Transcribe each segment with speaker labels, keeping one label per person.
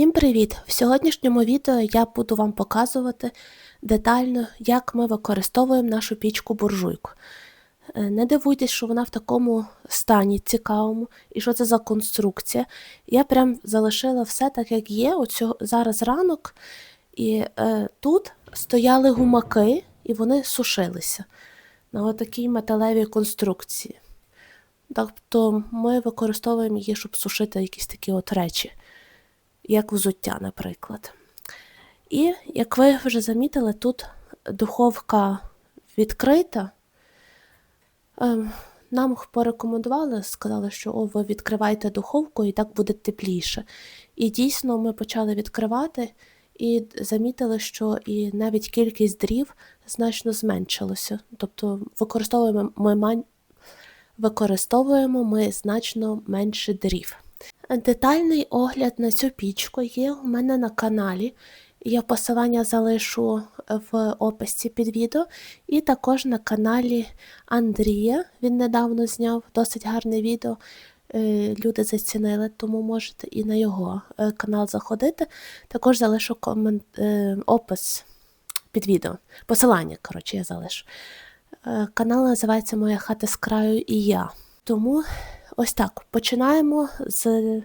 Speaker 1: Всім привіт! В сьогоднішньому відео я буду вам показувати детально, як ми використовуємо нашу пічку буржуйку. Е, Не дивуйтесь, що вона в такому стані цікавому і що це за конструкція. Я прям залишила все так, як є. Оцю, зараз ранок, і е, тут стояли гумаки, і вони сушилися на отакій металевій конструкції. Тобто ми використовуємо її, щоб сушити якісь такі от речі як взуття, наприклад. І, як ви вже замітили, тут духовка відкрита. Ем, Нам порекомендували, сказали, що о, ви відкривайте духовку і так буде тепліше. І дійсно ми почали відкривати і замітили, що і навіть кількість дрів значно зменшилося. Тобто використовуємо ми, використовуємо ми значно менше дрів. Детальний огляд на цю пічку є у мене на каналі. Я посилання залишу в описі під відео. І також на каналі Андрія. Він недавно зняв досить гарне відео. Е, Люди зацінили, тому можете і на його е, канал заходити. Також залишу комен... е, опис під відео. Посилання, коротше, я залишу. Канал називається Моя хата з краю і я. Тому ось так. Починаємо з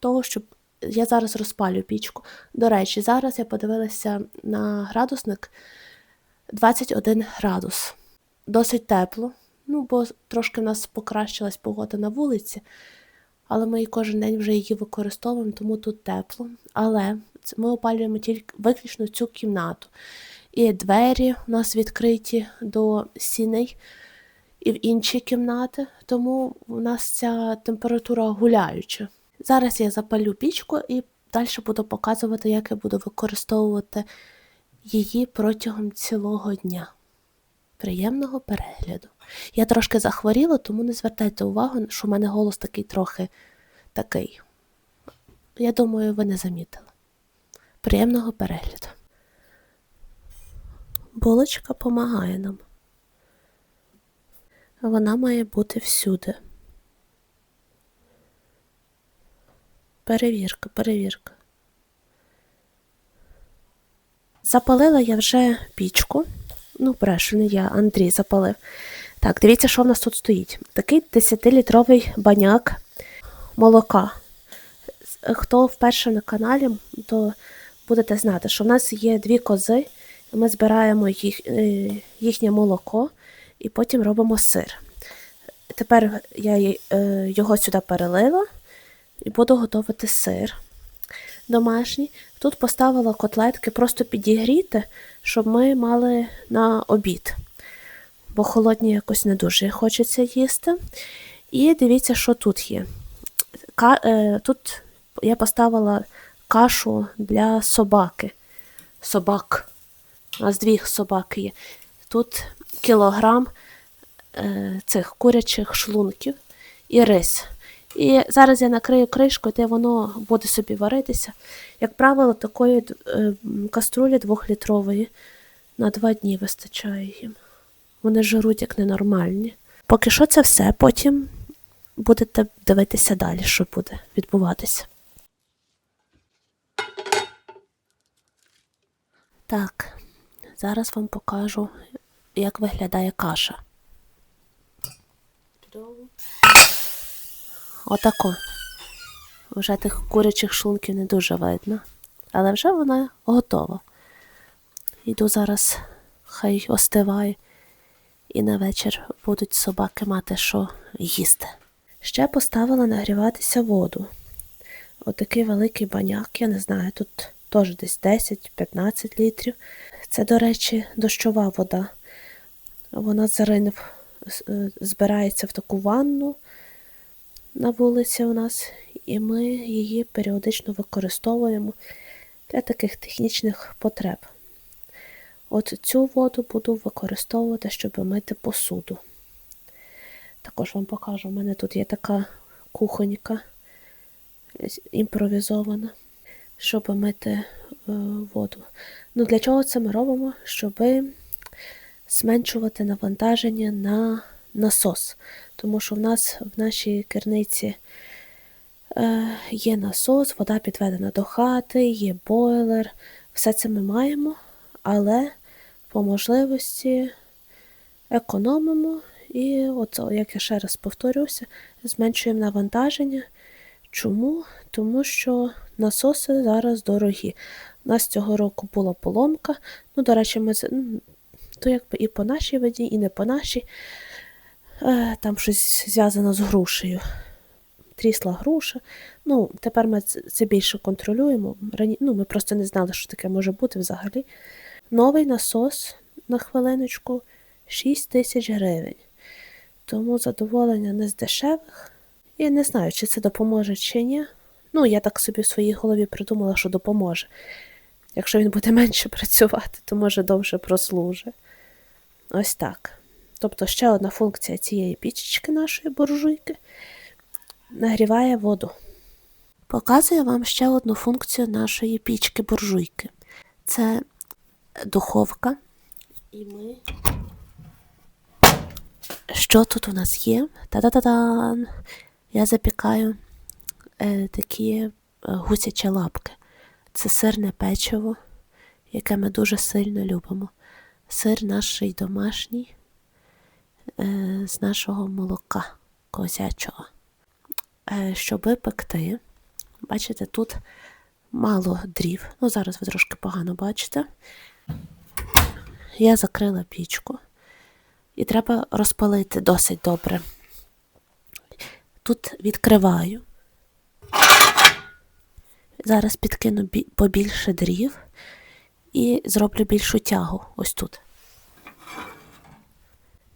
Speaker 1: того, щоб я зараз розпалю пічку. До речі, зараз я подивилася на градусник 21 градус. Досить тепло. Ну, бо трошки в нас покращилась погода на вулиці, але ми кожен день вже її використовуємо, тому тут тепло. Але ми опалюємо тільки виключно цю кімнату. І двері у нас відкриті до сіней і в інші кімнати, тому у нас ця температура гуляюча. Зараз я запалю пічку і далі буду показувати, як я буду використовувати її протягом цілого дня. Приємного перегляду. Я трошки захворіла, тому не звертайте увагу, що в мене голос такий трохи такий. Я думаю, ви не замітили. Приємного перегляду. Булочка допомагає нам. Вона має бути всюди. Перевірка, перевірка. Запалила я вже пічку. Ну, брешу, не я, Андрій запалив. Так, дивіться, що в нас тут стоїть. Такий 10-літровий баняк молока. Хто вперше на каналі, то будете знати, що в нас є дві кози, ми збираємо їх, е, їхнє молоко і потім робимо сир. Тепер я е, його сюди перелила і буду готувати сир домашній. Тут поставила котлетки просто підігріти, щоб ми мали на обід. Бо холодні якось не дуже хочеться їсти. І дивіться, що тут є. Е, тут я поставила кашу для собаки. Собак. У нас дві собаки є. Тут кілограм е, цих курячих шлунків і рис. І зараз я накрию кришкою, де воно буде собі варитися. Як правило, такої е, каструлі двохлітрової на два дні вистачає їм. Вони жируть як ненормальні. Поки що це все, потім будете дивитися далі, що буде відбуватися. Так, зараз вам покажу, як виглядає каша. Отако. Вже тих курячих шлунків не дуже видно. Але вже вона готова. Йду зараз, хай остиває, і на вечір будуть собаки мати що їсти. Ще поставила нагріватися воду. Отакий великий баняк, я не знаю, тут теж десь 10-15 літрів. Це, до речі, дощова вода. Вона заринив, з- збирається в таку ванну на вулиці у нас, і ми її періодично використовуємо для таких технічних потреб. От цю воду буду використовувати, щоб мити посуду. Також вам покажу, у мене тут є така кухонька імпровізована, щоб мити е, воду. Ну, для чого це ми робимо? Щоб зменшувати навантаження на насос. Тому що в нас в нашій керниці Е, є насос, вода підведена до хати, є бойлер. Все це ми маємо, але по можливості економимо і, от, як я ще раз повторюся, зменшуємо навантаження. Чому? Тому що насоси зараз дорогі. У нас цього року була поломка. Ну, до речі, ми то якби і по нашій воді, і не по нашій. Е, Там щось зв'язано з грушею. Трісла груша. Ну, тепер ми це більше контролюємо. Рані... Ну, ми просто не знали, що таке може бути взагалі. Новий насос на хвилиночку 6 тисяч гривень. Тому задоволення не з дешевих. Я не знаю, чи це допоможе, чи ні. Ну, я так собі в своїй голові придумала, що допоможе. Якщо він буде менше працювати, то може довше прослужить. Ось так. Тобто ще одна функція цієї пічечки нашої буржуйки нагріває воду. Показую вам ще одну функцію нашої пічки буржуйки. Це духовка. І ми. Що тут у нас є? Та-та-та-дан! Я запікаю е, такі е, гусячі лапки. Це сирне печиво, яке ми дуже сильно любимо. Сир наш домашній е, з нашого молока козячого. Е, щоб пекти, бачите, тут мало дрів. Ну, зараз ви трошки погано бачите. Я закрила пічку. І треба розпалити досить добре. Тут відкриваю. Зараз підкину побільше дрів і зроблю більшу тягу ось тут.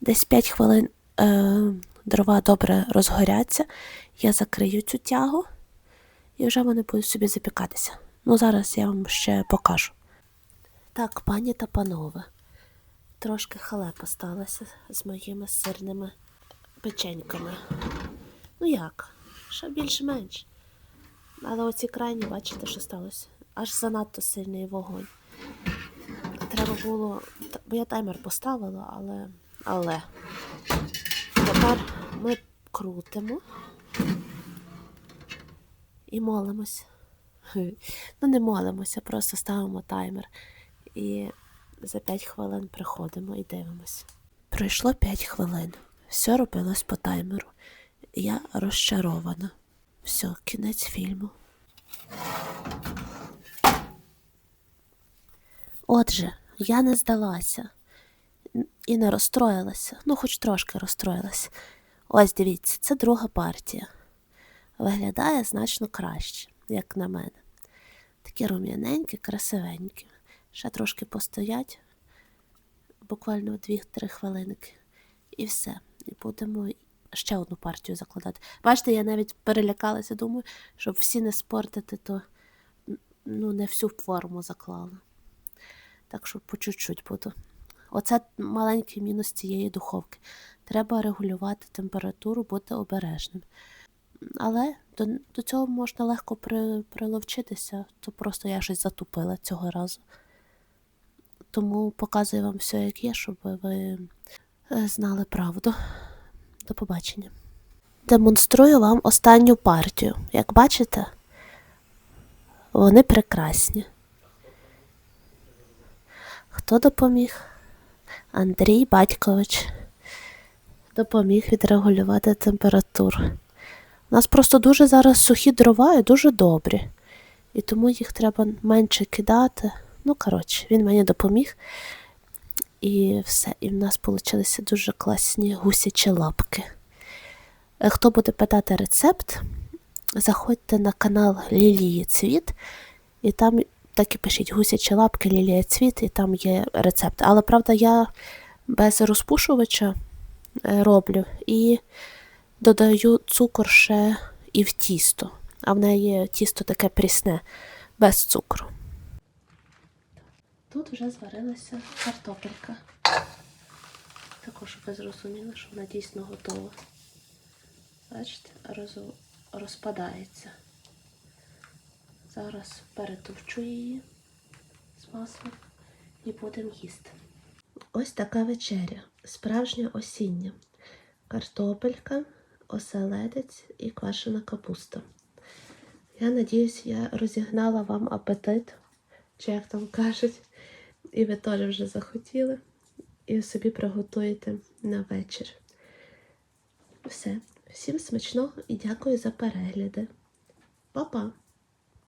Speaker 1: Десь 5 хвилин е, дрова добре розгоряться. Я закрию цю тягу і вже вони будуть собі запікатися. Ну, зараз я вам ще покажу. Так, пані та панове, трошки халепа сталася з моїми сирними печеньками. Ну як? Ще більш-менш. Але оці крайні, бачите, що сталося? Аж занадто сильний вогонь. Треба було. Бо я таймер поставила, але. Але. Тепер ми крутимо і молимось. Ну, не молимося, просто ставимо таймер. І за 5 хвилин приходимо і дивимося. Пройшло 5 хвилин. Все робилось по таймеру. Я розчарована. Все, кінець фільму. Отже, я не здалася і не розстроїлася. Ну, хоч трошки розстроїлася. Ось дивіться, це друга партія. Виглядає значно краще, як на мене. Такі рум'яненькі, красивенькі. Ще трошки постоять, буквально 2-3 хвилинки. І все. І будемо ще одну партію закладати. Бачите, я навіть перелякалася, думаю, щоб всі не спортити, то ну, не всю форму заклала. Так що по чуть-чуть буду. Оце маленький мінус цієї духовки. Треба регулювати температуру, бути обережним. Але до, до цього можна легко при, приловчитися, то просто я щось затупила цього разу. Тому показую вам все, як є, щоб ви е, знали правду. До побачення. Демонструю вам останню партію. Як бачите, вони прекрасні. Хто допоміг? Андрій Батькович допоміг відрегулювати температуру. У нас просто дуже зараз сухі дрова і дуже добрі. І тому їх треба менше кидати. Ну, коротше, він мені допоміг. І все. І в нас вийшли дуже класні гусячі лапки. Е, Хто буде питати рецепт, заходьте на канал Лілії Цвіт, і там так і пишіть гусячі лапки Лілія Цвіт, і там є рецепт. Але правда, я без розпушувача е, роблю і додаю цукор ще і в тісто. А в неї тісто таке прісне, без цукру. Тут вже зварилася картопелька. Також, ви зрозуміли, що вона дійсно готова. Бачите, роз... розпадається. Зараз перетовчу її з маслом і будемо їсти. Ось така вечеря. Справжнє осіння. Картопелька, оселедець і квашена капуста. Я надіюсь, я розігнала вам апетит, чи як там кажуть, і ви теж вже захотіли, і собі приготуєте на вечір. Все. Всім смачного і дякую за перегляди. Па-па!